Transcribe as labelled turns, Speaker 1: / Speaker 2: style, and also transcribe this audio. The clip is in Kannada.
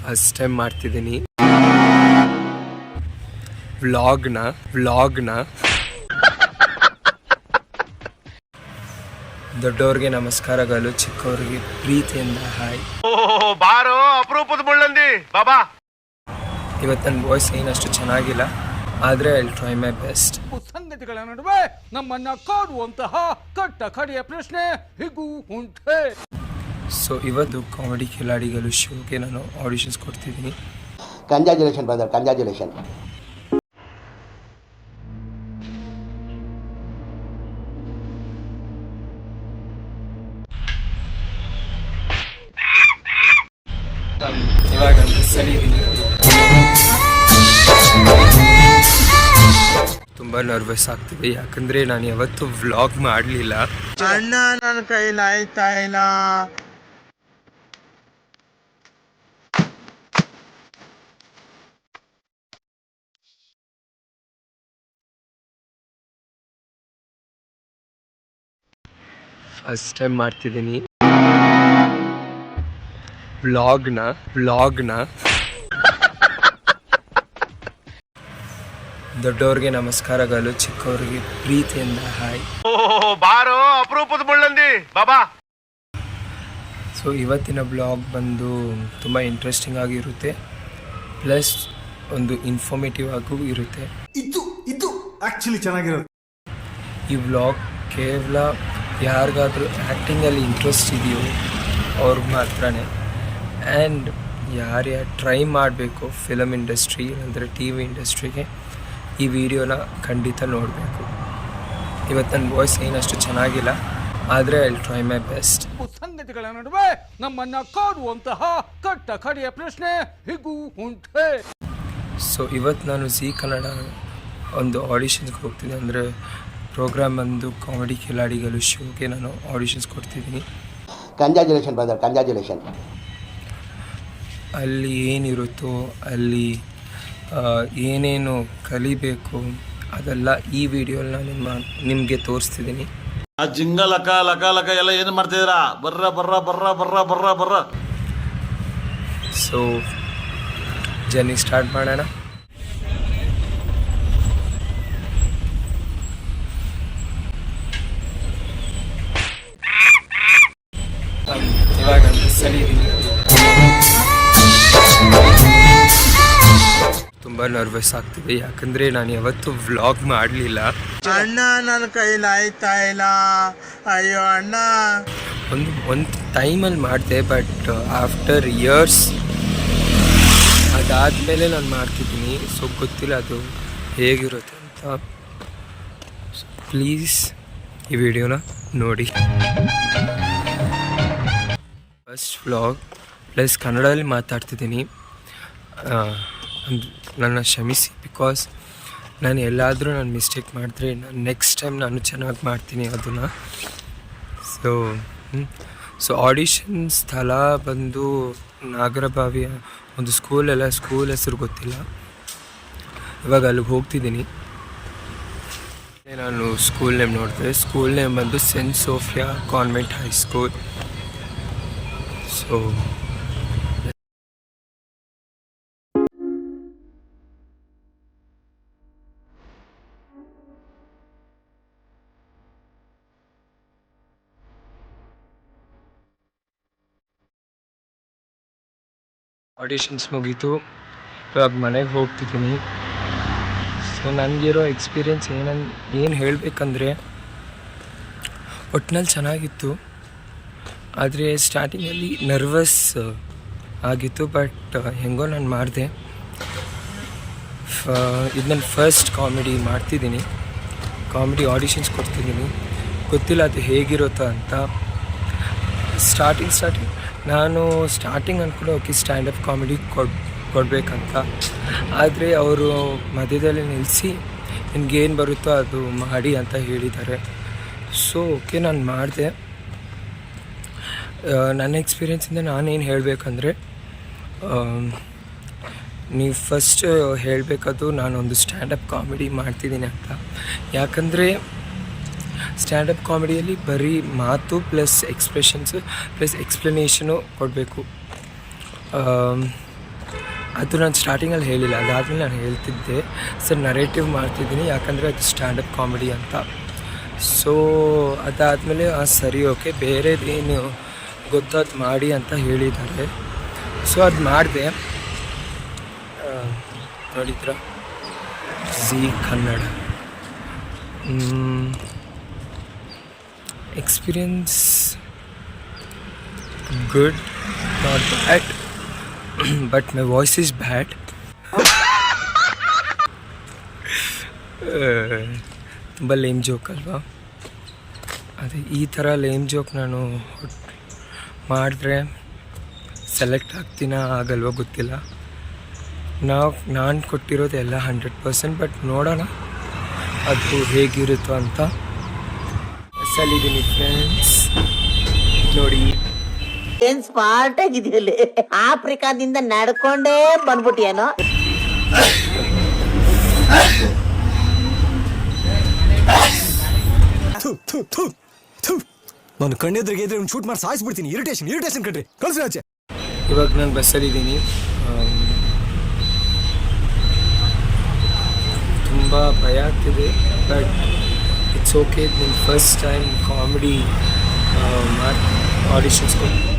Speaker 1: ಫಸ್ಟ್ ಟೈಮ್ ಮಾಡ್ತಿದ್ದೀನಿ. ವ್ಲಾಗ್ನ ವ್ಲಾಗ್ನ ದೊಡ್ಡವ್ರಿಗೆ ನಮಸ್ಕಾರಗಳು ಚಿಕ್ಕವ್ರಿಗೆ ಪ್ರೀತಿಯಿಂದ ಹಾಯ್
Speaker 2: ಬಾರೋ ಅಪರೂಪದ ಮುಳ್ಳಂದಿ. ಬಾಬಾ.
Speaker 1: ಇವತ್ತು ನನ್ನ ವಾಯ್ಸ್ ಏನಷ್ಟು ಚೆನ್ನಾಗಿಲ್ಲ ಆದರೆ ಐ ಟ್ರೈ ಮೈ ಬೆಸ್ಟ್
Speaker 3: ಸಂಗತಿಗಳ ನಡುವೆ ನಮ್ಮನ್ನ ಕಾಡುವಂತಹ ಕಟ್ಟ ಕಡೆಯ ಪ್ರಶ್ನೆ ಹೀಗೂ ಉಂಟೆ.
Speaker 1: ಸೊ ಇವತ್ತು ಕಾಮಿಡಿ ಕಿಲಾಡಿಗಳು ಶೋಗೆ ನಾನು ಆಡಿಷನ್ಸ್ ಕೊಡ್ತಿದ್ದೀನಿ.
Speaker 4: ಕಂಜಾಜುಲೇಷನ್ ಬ್ರದರ್ ಕಂಜಾಜುಲೇಷನ್
Speaker 1: ಇವಾಗ ಸರಿ ತುಂಬ ನರ್ವಸ್ ಆಗ್ತಿದೆ. ಯಾಕಂದ್ರೆ ನಾನು ಯಾವತ್ತೂ ವ್ಲಾಗ್ ಮಾಡಲಿಲ್ಲ.
Speaker 5: ಅಣ್ಣ ನನ್ನ ಕೈಲಾಯ್ತಾ ಇಲ್ಲ?
Speaker 1: ಫಸ್ಟ್ ಟೈಮ್ ಮಾಡ್ತಿದ್ದೀನಿ. ವ್ಲಾಗ್ನ ವ್ಲಾಗ್ನ. ದೊಡ್ಡವ್ರಿಗೆ ನಮಸ್ಕಾರಗಳು ಚಿಕ್ಕವ್ರಿಗೆ ಪ್ರೀತಿಯಿಂದ ಹಾಯ್.
Speaker 2: ಬಾರೋ ಅಪರೂಪದ ಮುಳ್ಳಂದಿ ಬಾಬಾ.
Speaker 1: ಸೊ ಇವತ್ತಿನ ಬ್ಲಾಗ್ ಬಂದು ತುಂಬ ಇಂಟ್ರೆಸ್ಟಿಂಗ್ ಆಗಿರುತ್ತೆ ಪ್ಲಸ್ ಒಂದು ಇನ್ಫಾರ್ಮೇಟಿವ್ ಆಗೂ ಇರುತ್ತೆ.
Speaker 6: ಇದು ಇದು ಆಕ್ಚುಲಿ ಚೆನ್ನಾಗಿರುತ್ತೆ.
Speaker 1: ಈ ವ್ಲಾಗ್ ಕೇವಲ ಯಾರಿಗಾದ್ರೂ ಆ್ಯಕ್ಟಿಂಗಲ್ಲಿ ಇಂಟ್ರೆಸ್ಟ್ ಇದೆಯೋ ಅವ್ರಿಗೆ ಮಾತ್ರನೇ. ಆ್ಯಂಡ್ ಯಾರ್ಯಾರು ಟ್ರೈ ಮಾಡಬೇಕು ಫಿಲಮ್ ಇಂಡಸ್ಟ್ರಿ ಅಂದರೆ ಟಿ ವಿ ಇಂಡಸ್ಟ್ರಿಗೆ ಈ ವಿಡಿಯೋನ ಖಂಡಿತ ನೋಡಬೇಕು. ಇವತ್ತು ನನ್ನ ವಾಯ್ಸ್ ಏನಷ್ಟು ಚೆನ್ನಾಗಿಲ್ಲ ಆದರೆ ಐ ಟ್ರೈ ಮೈ ಬೆಸ್ಟ್
Speaker 3: ಸಂಗತಿಗಳ ನಡುವೆ ನಮ್ಮನ್ನ ಕಾಡುವಂತಹ ಕಟ್ಟ ಕಡೆಯ ಪ್ರಶ್ನೆ ಹೀಗೂ ಉಂಟೆ.
Speaker 1: ಸೊ ಇವತ್ತು ನಾನು ಜಿ ಕನ್ನಡ ಒಂದು ಆಡಿಷನ್ಗೆ ಹೋಗ್ತೀನಿ ಅಂದರೆ ಪ್ರೋಗ್ರಾಮ್ ಬಂದು ಕಾಮಿಡಿ ಕಿಲಾಡಿಗಳು ಶೋಗೆ ನಾನು ಆಡಿಷನ್ಸ್ ಕೊಡ್ತಿದ್ದೀನಿ.
Speaker 4: ಕಂಜಾಜುಲೇಷನ್ ಬ್ರದರ್ ಕಂಜಾಜುಲೇಷನ್
Speaker 1: ಅಲ್ಲಿ ಏನಿರುತ್ತೋ ಅಲ್ಲಿ ಏನೇನು ಕಲಿಬೇಕು ಅದೆಲ್ಲ ಈ ವಿಡಿಯೋಲಿ ನಾನು ನಿಮ್ಮ ನಿಮಗೆ ತೋರಿಸ್ತಿದ್ದೀನಿ.
Speaker 5: ಆ ಜಿಂಗ ಲಕ ಲಕ ಲಕ ಎಲ್ಲ ಏನು ಮಾಡ್ತಿದ್ದೀರಾ? ಬರ್ರ ಬರ್ರ ಬರ್ರ ಬರ್ರ ಬರ್ರ ಬರ್ರ.
Speaker 1: ಸೊ ಜರ್ನಿ ಸ್ಟಾರ್ಟ್ ಮಾಡೋಣ. ಇವಾಗ ಸರಿ ತುಂಬ ನರ್ವಸ್ ಆಗ್ತಿದೆ. ಯಾಕಂದರೆ ನಾನು ಯಾವತ್ತೂ ವ್ಲಾಗ್ ಮಾಡಲಿಲ್ಲ.
Speaker 5: ಅಣ್ಣ ನನ್ನ ಕೈಲಿ ಆಯ್ತಾ ಇಲ್ಲ. ಅಯ್ಯೋ ಅಣ್ಣ.
Speaker 1: ಒಂದು ಒಂದು ಟೈಮಲ್ಲಿ ಮಾಡಿದೆ ಬಟ್ ಆಫ್ಟರ್ ಇಯರ್ಸ್ ಅದಾದಮೇಲೆ ನಾನು ಮಾಡ್ತಿದ್ದೀನಿ. ಸೊ ಗೊತ್ತಿಲ್ಲ ಅದು ಹೇಗಿರುತ್ತೆ ಅಂತ. ಪ್ಲೀಸ್ ಈ ವಿಡಿಯೋನ ನೋಡಿ. ಫಸ್ಟ್ ವ್ಲಾಗ್ ಪ್ಲಸ್ ಕನ್ನಡದಲ್ಲಿ ಮಾತಾಡ್ತಿದ್ದೀನಿ. ನನ್ನ ಕ್ಷಮಿಸಿ ಬಿಕಾಸ್ ನಾನು ಎಲ್ಲಾದರೂ ನಾನು ಮಿಸ್ಟೇಕ್ ಮಾಡಿದ್ರೆ ನಾನು ನೆಕ್ಸ್ಟ್ ಟೈಮ್ ನಾನು ಚೆನ್ನಾಗಿ ಮಾಡ್ತೀನಿ ಅದನ್ನು. ಸೊ ಸೊ ಆಡಿಷನ್ ಸ್ಥಳ ಬಂದು ನಾಗರಬಾವಿಯ ಒಂದು ಸ್ಕೂಲ್ ಎಲ್ಲ ಸ್ಕೂಲ್ ಹೆಸರು ಗೊತ್ತಿಲ್ಲ. ಇವಾಗ ಅಲ್ಲಿಗೆ ಹೋಗ್ತಿದ್ದೀನಿ. ನಾನು ಸ್ಕೂಲ್ ನೇಮ್ ನೋಡಿದೆ. ಸ್ಕೂಲ್ ನೇಮ್ ಬಂದು Saint Sophia Convent high school so auditions ಮುಗೀತು. ಇವಾಗ ಮನೆಗೆ ಹೋಗ್ತಿದ್ದೀನಿ. ಸೊ ನನಗಿರೋ ಎಕ್ಸ್ಪೀರಿಯೆನ್ಸ್ ಏನನ್ ಏನು ಹೇಳಬೇಕಂದ್ರೆ ಒಟ್ಟಿನಲ್ಲಿ ಚೆನ್ನಾಗಿತ್ತು. ಆದರೆ ಸ್ಟಾರ್ಟಿಂಗಲ್ಲಿ ನರ್ವಸ್ ಆಗಿತ್ತು ಬಟ್ ಹೆಂಗೋ ನಾನು ಮಾಡಿದೆ. ಇದು ನನ್ನ ಫಸ್ಟ್ ಕಾಮಿಡಿ ಮಾಡ್ತಿದ್ದೀನಿ. ಕಾಮಿಡಿ ಆಡಿಷನ್ಸ್ ಕೊಡ್ತಿದ್ದೀನಿ. ಗೊತ್ತಿಲ್ಲ ಅದು ಹೇಗಿರುತ್ತೋ ಅಂತ. ಸ್ಟಾರ್ಟಿಂಗ್ ಸ್ಟಾರ್ಟಿಂಗ್ ನಾನು ಸ್ಟಾರ್ಟಿಂಗ್ ಅಂದ್ಕೊಂಡು ಓಕೆ ಸ್ಟ್ಯಾಂಡಪ್ ಕಾಮಿಡಿ ಕೊಡ್, ಕೊಡಬೇಕಂತ. ಆದರೆ ಅವರು ಮಧ್ಯದಲ್ಲಿ ನಿಲ್ಲಿಸಿ ನಿನಗೇನು ಬರುತ್ತೋ ಅದು ಮಾಡಿ ಅಂತ ಹೇಳಿದ್ದಾರೆ. ಸೊ ಓಕೆ ನಾನು ಮಾಡಿದೆ. ನನ್ನ ಎಕ್ಸ್ಪೀರಿಯೆನ್ಸಿಂದ ನಾನೇನು ಹೇಳಬೇಕಂದ್ರೆ ನೀವು ಫಸ್ಟ್ ಹೇಳಬೇಕಾದ್ರು ನಾನೊಂದು ಸ್ಟ್ಯಾಂಡಪ್ ಕಾಮಿಡಿ ಮಾಡ್ತಿದ್ದೀನಿ ಅಂತ. ಯಾಕಂದರೆ ಸ್ಟ್ಯಾಂಡಪ್ ಕಾಮಿಡಿಯಲ್ಲಿ ಬರೀ ಮಾತು ಪ್ಲಸ್ ಎಕ್ಸ್ಪ್ರೆಷನ್ಸು ಪ್ಲಸ್ ಎಕ್ಸ್ಪ್ಲನೇಷನು ಕೊಡಬೇಕು. ಅದು ನಾನು ಸ್ಟಾರ್ಟಿಂಗಲ್ಲಿ ಹೇಳಿಲ್ಲ, ಅದಾದಮೇಲೆ ನಾನು ಹೇಳ್ತಿದ್ದೆ. ಸರ್ ನರೇಟಿವ್ ಮಾಡ್ತಿದ್ದೀನಿ, ಯಾಕಂದರೆ ಅದು ಸ್ಟ್ಯಾಂಡಪ್ ಕಾಮಿಡಿ ಅಂತ. ಸೊ ಅದಾದಮೇಲೆ ಸರಿ ಓಕೆ ಬೇರೆದೇನು ಗೊತ್ತಾದ್ ಮಾಡಿ ಅಂತ ಹೇಳಿದ್ದಾರೆ. ಸೊ ಅದು ಮಾಡಿದೆ. ನೋಡಿದ್ರ? Zee Kannada. Experience good not bad but my voice is bad ತುಂಬ ಲೇಮ್ ಜೋಕ್ ಅಲ್ವಾ? ಅದೇ ಈ ಥರ ಲೇಮ್ ಜೋಕ್ ನಾನು ಮಾಡಿದ್ರೆ ಸೆಲೆಕ್ಟ್ ಆಗ್ತೀನಾ ಆಗಲ್ವೋ ಗೊತ್ತಿಲ್ಲ. ನಾವು ನಾನು ಕೊಟ್ಟಿರೋದು ಎಲ್ಲ ಹಂಡ್ರೆಡ್ ಪರ್ಸೆಂಟ್ ಬಟ್ ನೋಡೋಣ ಅದು ಹೇಗಿರುತ್ತೋ ಅಂತ. ಸಲಿದ್ದೀನಿ ಫ್ರೆಂಡ್ಸ್ ನೋಡಿ.
Speaker 7: ಏನ್ ಸ್ಮಾರ್ಟ್ ಆಗಿದೆಯಲ್ಲಿ? ಆಫ್ರಿಕಾದಿಂದ ನಡ್ಕೊಂಡೇ ಬಂದ್ಬಿಟ್ಟಿಯೇನೋ?
Speaker 6: ನಾನು ಕಣ್ಣೆದ್ರಿಗೆ ಇದ್ರೆ ಶೂಟ್ ಮಾಡಿ ಸಾಯಿಸ್ಬಿಡ್ತೀನಿ. ಇರಿಟೇಷನ್ ಇರಿಟೇಷನ್ ಕಣ್ರಿ. ಕಳ್ಸಿ ಆಚೆ.
Speaker 1: ಇವಾಗ ನಾನು ಬಸ್ಸಲ್ಲಿದ್ದೀನಿ ತುಂಬ ಭಯ ಆಗ್ತಿದೆ ಬಟ್ ಇಟ್ಸ್ ಓಕೆ ನಿನ್ನ ಫಸ್ಟ್ ಟೈಮ್ ಕಾಮಿಡಿ ಮಾಡಿ ಆಡಿಷನ್ಸ್ ಕೊಟ್ಟು